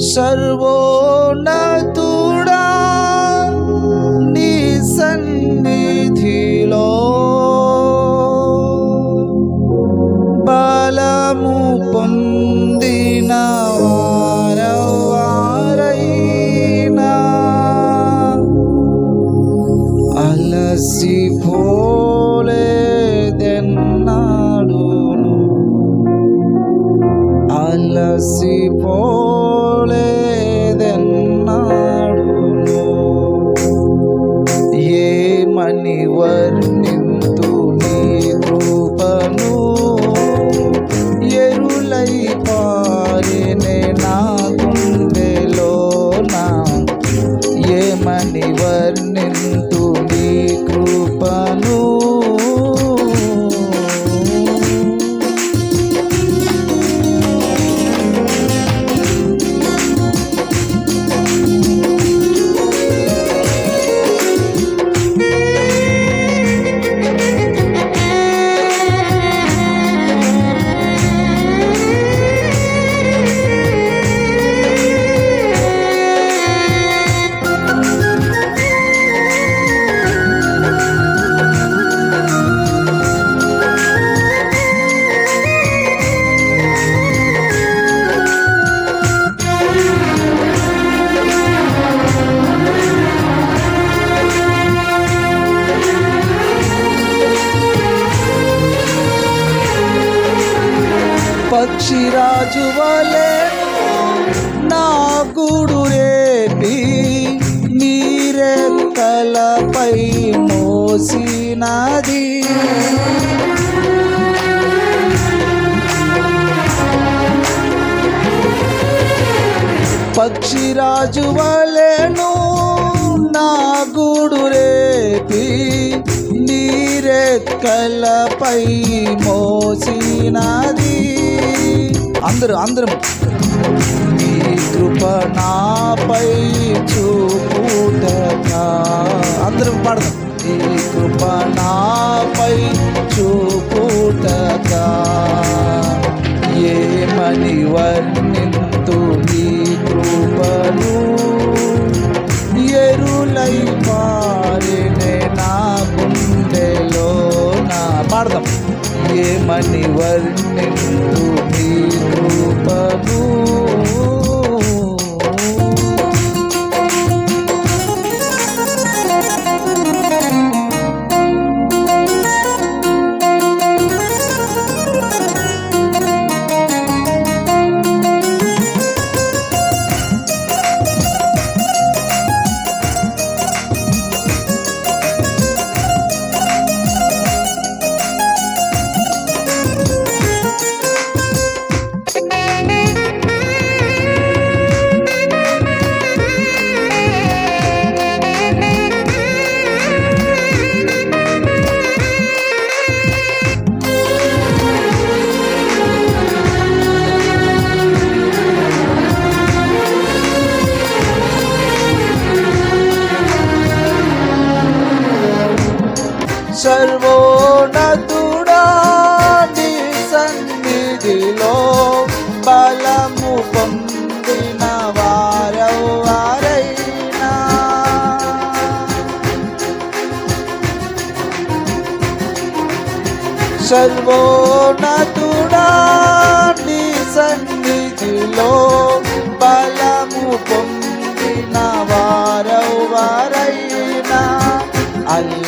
Servo न तुडा निसन्निधिलो। बलमुपम् మణి వర్ణింతు నీ కృపను ఎరులై పారినే నా గుండెలోన? ఏమని వర్ణింతు పక్షిరాజు వలే నా గూడు రేపి నీరెక్కలపై మోసినది. పక్షిరాజు వలెను నా గూడు రేపి నీరెక్కలపై మోసినది. అందరూ అందరం. నీ కృప నాపై చూపుటక అందరం పాడదాం. నీ కృప నాపై చూపుటక ఏమని వర్ణింతు నీ కృపను? ఎరులై పారినే నా గుండెలో నా పాడదాం. ఏమని వర్ణింతు నీ కృపను సర్వోన్నతుడా నీ సన్నిధిలో బలము పొందిన వారెవ్వరైనా సర్వోన్నతుడా నీ సన్నిధిలో బలము పొందిన వారెవ్వరైనా అల్లసి పోలేదన్నాడు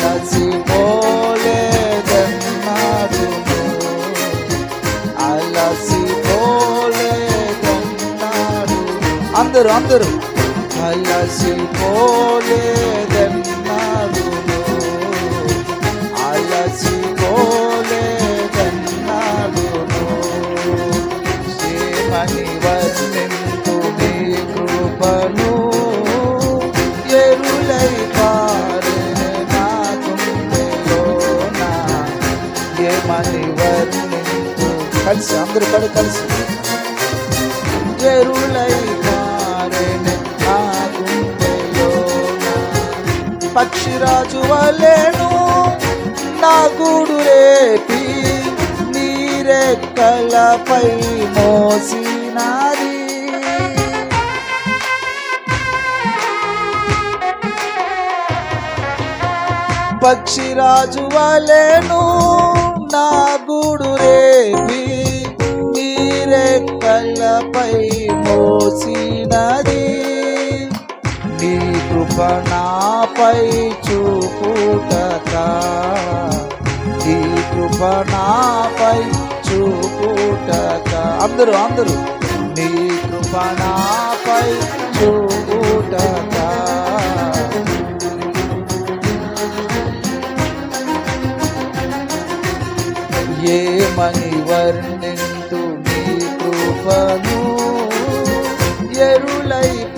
అందరూ అందరూ అలసి పోలేదన్నాడు అలసి పోలేదన్నాడు శ్రీమణి వర్ణింతు నీ కృపను ఎరులై పారిన నా గుండెలోన ఏమని వర్ణింతు కలిసి అందరూ కలిసి. ఎరులై పక్షిరాజు వలెను నా గూడు రేపి నీరెక్కలపై మోసినాది. పక్షిరాజు వలెను నా గూడు రేపి నీరెక్కలపై మోసినది. కృప చూపుటక. ఈ కృప చూపుటక. అందరూ అందరూ. నీ కృప చూపుటక. ఏమని వర్ణింతు నీ కృపను? ఎరులై